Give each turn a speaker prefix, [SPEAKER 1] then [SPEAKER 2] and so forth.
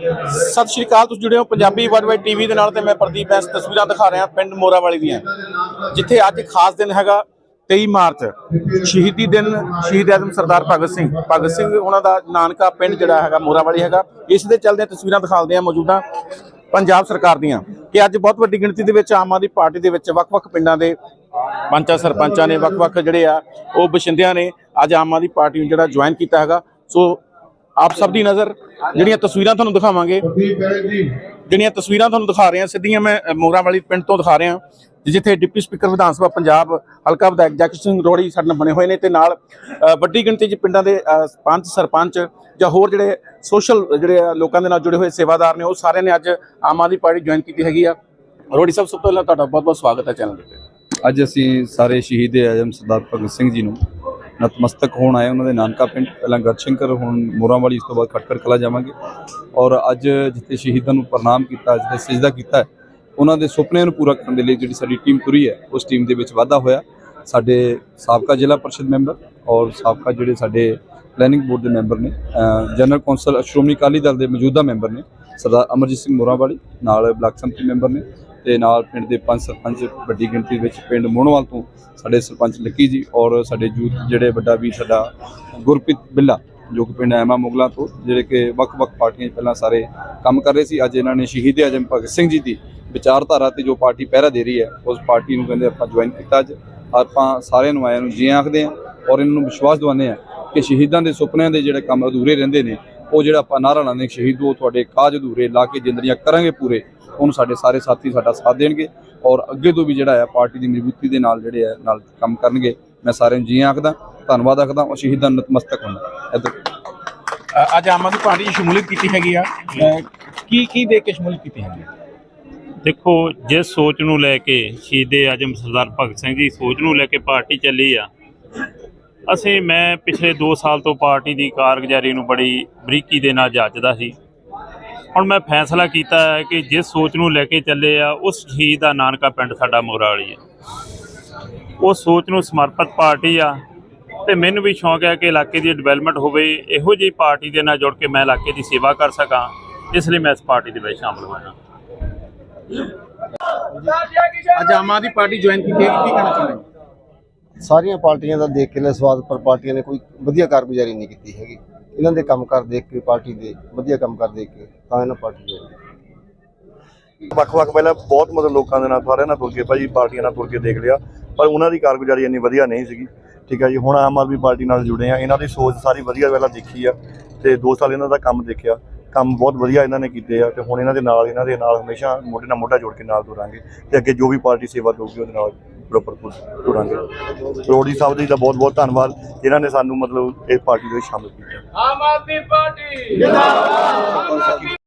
[SPEAKER 1] ਸਤਿ ਸ਼੍ਰੀ ਅਕਾਲ, ਤੁਸੀਂ ਜੁੜੇ ਹੋ ਪੰਜਾਬੀ ਵਰਲਡ ਟੀਵੀ ਦੇ ਨਾਲ ਤੇ ਮੈਂ ਪ੍ਰਦੀਪ ਐਸ ਤਸਵੀਰਾਂ ਦਿਖਾ ਰਿਹਾ ਪਿੰਡ ਮੋਰਾਵਾਲੀ ਦੀਆਂ। ਜਿੱਥੇ ਅੱਜ ਖਾਸ ਦਿਨ ਹੈਗਾ 23 ਮਾਰਚ, ਸ਼ਹੀਦੀ ਦਿਨ ਸ਼ਹੀਦ ਆਜ਼ਮ ਸਰਦਾਰ ਭਗਤ ਸਿੰਘ। ਭਗਤ ਸਿੰਘ ਉਹਨਾਂ ਦਾ ਨਾਨਕਾ ਪਿੰਡ ਜਿਹੜਾ ਹੈਗਾ ਮੋਰਾਵਾਲੀ ਹੈਗਾ। ਇਸ ਦੇ ਚੱਲਦੇ ਤਸਵੀਰਾਂ ਦਿਖਾਉਂਦੇ ਆ ਮੌਜੂਦਾ ਪੰਜਾਬ ਸਰਕਾਰ ਦੀਆਂ ਕਿ ਅੱਜ ਬਹੁਤ ਵੱਡੀ ਗਿਣਤੀ ਦੇ ਵਿੱਚ ਆਮ ਆਦਮੀ ਪਾਰਟੀ ਦੇ ਵਿੱਚ ਵੱਖ-ਵੱਖ ਪਿੰਡਾਂ ਦੇ ਪੰਚਾਂ, ਸਰਪੰਚਾਂ ਨੇ ਵੱਖ-ਵੱਖ ਜਿਹੜੇ ਆ, ਉਹ ਬਸ਼ਿੰਦਿਆਂ ਨੇ ਅੱਜ ਆਮ ਆਦਮੀ ਪਾਰਟੀ ਨੂੰ ਜਿਹੜਾ ਜੁਆਇਨ ਕੀਤਾ ਹੈਗਾ। ਸੋ ਆਪ ਸਭ ਦੀ ਨਜ਼ਰ ਜਿਹੜੀਆਂ ਤਸਵੀਰਾਂ ਤੁਹਾਨੂੰ ਦਿਖਾਵਾਂਗੇ। ਜਿਹੜੀਆਂ ਤਸਵੀਰਾਂ ਤੁਹਾਨੂੰ ਦਿਖਾ ਰਹੇ ਹਾਂ ਸਿੱਧੀਆਂ ਮੈਂ ਅ, ਮੋਗਰਾ ਵਾਲੀ ਪਿੰਡ ਤੋਂ ਦਿਖਾ ਰਿਹਾ ਜਿੱਥੇ ਡਿਪਟੀ ਸਪੀਕਰ ਵਿਧਾਨ ਸਭਾ ਪੰਜਾਬ ਹਲਕਾ ਵਿਧਾਇਕ ਜਗਤ ਸਿੰਘ ਰੋੜੀ ਸਾਡੇ ਨਾਲ ਬਣੇ ਹੋਏ ਨੇ ਤੇ ਨਾਲ ਵੱਡੀ ਗਿਣਤੀ 'ਚ ਪਿੰਡਾਂ ਦੇ ਪੰਚ ਸਰਪੰਚ ਜਾਂ ਹੋਰ ਜਿਹੜੇ ਸੋਸ਼ਲ ਜਿਹੜੇ ਆ ਲੋਕਾਂ ਦੇ ਨਾਲ ਜੁੜੇ ਹੋਏ ਸੇਵਾਦਾਰ ਨੇ ਉਹ ਸਾਰਿਆਂ ਨੇ ਅੱਜ ਆਮ ਆਦਮੀ ਪਾਰਟੀ ਜੁਆਇਨ ਕੀਤੀ ਹੈਗੀ ਆ। ਰੋੜੀ ਸਾਹਿਬ ਸਭ ਤੋਂ ਪਹਿਲਾਂ ਤੁਹਾਡਾ ਬਹੁਤ ਬਹੁਤ ਸਵਾਗਤ ਹੈ ਚੈਨਲ ਤੇ
[SPEAKER 2] ਅੱਜ ਅਸੀਂ ਸਾਰੇ ਸ਼ਹੀਦ ਆਜ਼ਮ ਸਰਦਾਰ ਭਗਤ ਸਿੰਘ ਜੀ ਨੂੰ ਨਤਮਸਤਕ ਹੋਣ ਆਏ ਉਹਨਾਂ ਦੇ ਨਾਨਕਾ ਪਿੰਡ, ਪਹਿਲਾਂ ਗੜਸ਼ੰਕਰ, ਹੁਣ ਮੋਰਾਂਵਾਲੀ, ਇਸ ਤੋਂ ਬਾਅਦ ਖਟਕੜ ਕਲਾ ਜਾਵਾਂਗੇ। ਔਰ ਅੱਜ ਜਿੱਥੇ ਸ਼ਹੀਦਾਂ ਨੂੰ ਪ੍ਰਣਾਮ ਕੀਤਾ, ਜਿੱਥੇ ਸਜਦਾ ਕੀਤਾ ਉਹਨਾਂ ਦੇ ਸੁਪਨਿਆਂ ਨੂੰ ਪੂਰਾ ਕਰਨ ਦੇ ਲਈ ਜਿਹੜੀ ਸਾਡੀ ਟੀਮ ਤੁਰੀ ਹੈ, ਉਸ ਟੀਮ ਦੇ ਵਿੱਚ ਵਾਧਾ ਹੋਇਆ। ਸਾਡੇ ਸਾਬਕਾ ਜ਼ਿਲ੍ਹਾ ਪਰਿਸ਼ਦ ਮੈਂਬਰ ਔਰ ਸਾਬਕਾ ਜਿਹੜੇ ਸਾਡੇ ਪਲੈਨਿੰਗ ਬੋਰਡ ਦੇ ਮੈਂਬਰ ਨੇ ਜਨਰਲ ਕੌਂਸਲ ਸ਼੍ਰੋਮਣੀ ਅਕਾਲੀ ਦਲ ਦੇ ਮੌਜੂਦਾ ਮੈਂਬਰ ਨੇ, ਸਰਦਾਰ ਅਮਰਜੀਤ ਸਿੰਘ ਮੋਰਾਂਵਾਲੀ, ਨਾਲ ਬਲਾਕ ਸੰਮਤੀ ਮੈਂਬਰ ਨੇ ਤੇ ਨਾਲ ਪਿੰਡ ਦੇ ਪੰਜ ਸਰਪੰਚ, ਵੱਡੀ ਗਿਣਤੀ ਵਿੱਚ ਪਿੰਡ ਮੋਹਣਵਾਲ ਤੋਂ ਸਾਡੇ ਸਰਪੰਚ ਲੱਕੀ ਜੀ ਔਰ ਸਾਡੇ ਯੂਥ ਜਿਹੜੇ ਵੱਡਾ ਵੀ ਸਾਡਾ ਗੁਰਪ੍ਰੀਤ ਬਿੱਲਾ, ਜੋ ਕਿ ਪਿੰਡ ਐਮਾ ਮੁਗਲਾਂ ਤੋਂ, ਜਿਹੜੇ ਕਿ ਵੱਖ-ਵੱਖ ਪਾਰਟੀਆਂ 'ਚ ਪਹਿਲਾਂ ਸਾਰੇ ਕੰਮ ਕਰ ਰਹੇ ਸੀ, ਅੱਜ ਇਹਨਾਂ ਨੇ ਸ਼ਹੀਦ ਆਜਮ ਭਗਤ ਸਿੰਘ ਜੀ ਦੀ ਵਿਚਾਰਧਾਰਾ ਤੇ ਜੋ ਪਾਰਟੀ ਪਹਿਰਾ ਦੇ ਰਹੀ ਹੈ, ਉਸ ਪਾਰਟੀ ਨੂੰ ਕਹਿੰਦੇ ਆਪਾਂ ਜੁਆਇਨ ਕੀਤਾ ਅੱਜ। ਆਪਾਂ ਸਾਰਿਆਂ ਨੂੰ ਆਇਆਂ ਨੂੰ ਜੀ ਆਖਦੇ ਹਾਂ ਔਰ ਇਹਨਾਂ ਨੂੰ ਵਿਸ਼ਵਾਸ ਦਿਵਾਉਂਦੇ ਹਾਂ ਕਿ ਸ਼ਹੀਦਾਂ ਦੇ ਸੁਪਨਿਆਂ ਦੇ ਜਿਹੜੇ ਕੰਮ ਅਧੂਰੇ ਰਹਿੰਦੇ ਨੇ, ਉਹ ਜਿਹੜਾ ਆਪਾਂ ਨਾਰਾ ਲਾਉਂਦੇ ਸ਼ਹੀਦੋ ਤੁਹਾਡੇ ਕਾਜ ਅਧੂਰੇ ਲਾ ਕੇ ਜਿੰਦਰੀਆਂ ਕਰਾਂਗੇ ਪੂਰੇ। ਉਹਨੂੰ ਸਾਡੇ ਸਾਰੇ ਸਾਥੀ ਸਾਡਾ ਸਾਥ ਦੇਣਗੇ ਔਰ ਅੱਗੇ ਤੋਂ ਵੀ ਜਿਹੜਾ ਹੈ ਪਾਰਟੀ ਦੀ ਮਜ਼ਬੂਤੀ ਦੇ ਨਾਲ ਜਿਹੜੇ ਹੈ ਨਾਲ ਕੰਮ ਕਰਨਗੇ। ਮੈਂ ਸਾਰਿਆਂ ਨੂੰ ਜੀ ਆਖਦਾ ਧੰਨਵਾਦ ਆਖਦਾ ਔਰ ਸ਼ਹੀਦਾਂ ਨੂੰ ਨਤਮਸਤਕ ਹੁੰਦਾ।
[SPEAKER 1] ਅੱਜ ਆਮ ਆਦਮੀ ਪਾਰਟੀ 'ਚ ਸ਼ਮੂਲੀਅਤ ਕੀਤੀ ਹੈਗੀ ਆ। ਕੀ ਕੀ ਦੇ ਕੇ ਸ਼ਮੂਲੀਅਤ ਕੀਤੀ ਹੈਗੀ ਆ?
[SPEAKER 3] ਦੇਖੋ ਜਿਸ ਸੋਚ ਨੂੰ ਲੈ ਕੇ ਸ਼ਹੀਦੇ ਆਜਮ ਸਰਦਾਰ ਭਗਤ ਸਿੰਘ ਦੀ ਸੋਚ ਨੂੰ ਲੈ ਕੇ ਪਾਰਟੀ ਚੱਲੀ ਆ ਅਸੀਂ ਮੈਂ ਪਿਛਲੇ 2 ਸਾਲ ਤੋਂ ਪਾਰਟੀ ਦੀ ਕਾਰਗੁਜ਼ਾਰੀ ਨੂੰ ਬੜੀ ਬਰੀਕੀ ਦੇ ਨਾਲ ਜਾਂਚਦਾ ਸੀ। ਹੁਣ ਮੈਂ ਫੈਸਲਾ ਕੀਤਾ ਹੈ ਕਿ ਜਿਸ ਸੋਚ ਨੂੰ ਲੈ ਕੇ ਚੱਲੇ ਆ, ਉਸ ਸ਼ਹੀਦ ਦਾ ਨਾਨਕਾ ਪਿੰਡ ਸਾਡਾ ਮੋਰਾ ਵਾਲੀ ਹੈ ਉਹ ਸੋਚ ਨੂੰ ਸਮਰਪਿਤ ਪਾਰਟੀ ਆ ਤੇ ਮੈਨੂੰ ਵੀ ਸ਼ੌਂਕ ਹੈ ਕਿ ਇਲਾਕੇ ਦੀ ਡਿਵੈਲਪਮੈਂਟ ਹੋਵੇ, ਇਹੋ ਜਿਹੀ ਪਾਰਟੀ ਦੇ ਨਾਲ ਜੁੜ ਕੇ ਮੈਂ ਇਲਾਕੇ ਦੀ ਸੇਵਾ ਕਰ ਸਕਾਂ, ਇਸ ਲਈ ਮੈਂ ਇਸ ਪਾਰਟੀ ਦੇ ਵਿੱਚ ਸ਼ਾਮਲ ਹੋਇਆ
[SPEAKER 1] ਅੱਜ ਆਮ ਆਦਮੀ ਪਾਰਟੀ ਜੁਆਇਨ ਕੀਤੀ ਹੈ, ਕੀ ਕਹਿਣਾ ਚਾਹੁੰਦੇ
[SPEAKER 4] ਸਾਰੀਆਂ ਪਾਰਟੀਆਂ ਦਾ ਦੇਖ ਕੇ ਲੈ ਸਵਾਦ ਪਰ ਪਾਰਟੀਆਂ ਨੇ ਕੋਈ ਵਧੀਆ ਕਾਰਗੁਜ਼ਾਰੀ ਨਹੀਂ ਕੀਤੀ ਹੈਗੀ। ਇਹਨਾਂ ਦੇ ਕੰਮਕਾਰ ਦੇਖ ਕੇ, ਪਾਰਟੀ ਦੇ ਵਧੀਆ ਕੰਮਕਾਰ ਦੇਖ ਕੇ, ਤਾਂ ਇਹਨਾਂ ਪਾਰਟੀ ਦੇ
[SPEAKER 5] ਵੱਖ-ਵੱਖ ਪਹਿਲਾਂ ਬਹੁਤ ਮਤਲਬ ਲੋਕਾਂ ਦੇ ਨਾਲ ਸਾਰਿਆਂ ਨਾਲ ਤੁਰ ਕੇ, ਭਾਜੀ ਪਾਰਟੀਆਂ ਨਾਲ ਤੁਰ ਕੇ ਦੇਖ ਲਿਆ, ਪਰ ਉਹਨਾਂ ਦੀ ਕਾਰਗੁਜ਼ਾਰੀ ਇੰਨੀ ਵਧੀਆ ਨਹੀਂ ਸੀਗੀ। ਠੀਕ ਹੈ ਜੀ, ਹੁਣ ਆਮ ਆਦਮੀ ਪਾਰਟੀ ਨਾਲ ਜੁੜੇ ਆ ਇਹਨਾਂ ਦੀ ਸੋਚ ਸਾਰੀ ਵਧੀਆ ਪਹਿਲਾਂ ਦੇਖੀ ਆ ਤੇ 2 ਸਾਲ ਇਹਨਾਂ ਦਾ ਕੰਮ ਦੇਖਿਆ। ਕੰਮ ਬਹੁਤ ਵਧੀਆ ਇਹਨਾਂ ਨੇ ਕੀਤੇ ਆ ਤੇ ਹੁਣ ਇਹਨਾਂ ਦੇ ਨਾਲ, ਇਹਨਾਂ ਦੇ ਨਾਲ ਹਮੇਸ਼ਾ ਮੋਢੇ ਨਾਲ ਮੋਢਾ ਜੋੜ ਕੇ ਨਾਲ ਤੁਰਾਂਗੇ ਤੇ ਅੱਗੇ ਜੋ ਵੀ ਪਾਰਟੀ ਸੇਵਾ ਦਊਗੀ ਉਹਦੇ ਨਾਲ। ਬਰਾਬਰ ਤੁਰਾਂਗੇ ਰੋੜੀ ਸਾਹਿਬ ਜੀ ਦਾ ਬਹੁਤ ਬਹੁਤ ਧੰਨਵਾਦ। ਜਿਨ੍ਹਾਂ ਨੇ ਸਾਨੂੰ ਮਤਲਬ ਇਸ ਪਾਰਟੀ ਦੇ ਵਿੱਚ ਸ਼ਾਮਲ ਕੀਤਾ। ਆਮ ਆਦਮੀ ਪਾਰਟੀ।